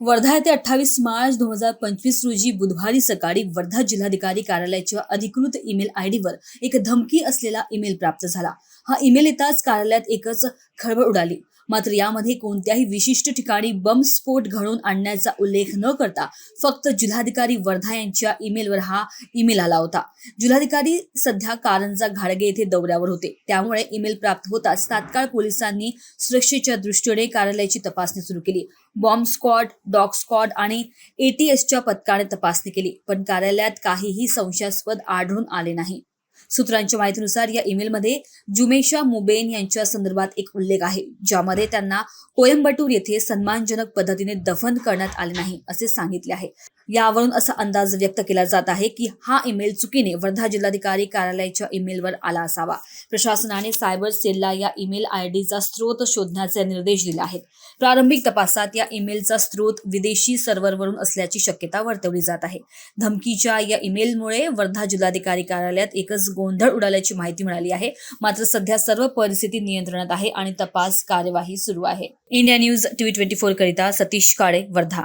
वर्धा येथे अठ्ठावीस मार्च दोन हजार पंचवीस रोजी बुधवारी सकाळी वर्धा जिल्हाधिकारी कार्यालयाच्या अधिकृत ईमेल आय डीवर एक धमकी असलेला ईमेल प्राप्त झाला. हा ईमेल येताच कार्यालयात एकच खळबळ उडाली. मात्र यामध्ये कोणत्याही विशिष्ट ठिकाणी बॉम्बस्फोट घडवून आणण्याचा उल्लेख न करता फक्त जिल्हाधिकारी वर्धा यांच्या ईमेलवर हा ईमेल आला होता. जिल्हाधिकारी सध्या कारंजा घाडगे येथे दौऱ्यावर होते. त्यामुळे ईमेल प्राप्त होताच तात्काळ पोलिसांनी सुरक्षेच्या दृष्टीने कार्यालयाची तपासणी सुरू केली. बॉम्ब स्क्वॉड डॉग स्क्वॉड आणि एटीएसच्या पथकाने तपासणी केली पण कार्यालयात काहीही संशयास्पद आढळून आले नाही. सूत्रांच्या माहितीनुसार या ईमेलमध्ये जुमेशा मुबेन यांच्या संदर्भात एक उल्लेख आहे ज्यामध्ये त्यांना कोयंबटूर येथे सन्मानजनक पद्धतीने दफन करण्यात आले नाही असे सांगितले आहे. यावरून असा अंदाज व्यक्त केला जात आहे की हा ईमेल चुकीने वर्धा जिल्हाधिकारी कार्यालयाच्या ईमेलवर आला असावा. प्रशासनाने सायबर सेलला या ईमेल आय डीचा स्रोत शोधण्याचे निर्देश दिले आहेत. प्रारंभिक तपासात या ईमेलचा स्रोत विदेशी सर्व्हरवरून असल्याची शक्यता वर्तवली जात आहे. धमकीच्या या ईमेलमुळे वर्धा जिल्हाधिकारी कार्यालयात एकच गोंधळ उडाल्याची माहिती मिळाली आहे. मात्र सध्या सर्व परिस्थिती नियंत्रणात आहे आणि तपास कार्यवाही सुरू आहे. India news TV twenty four करिता सतीश काळे वर्धा.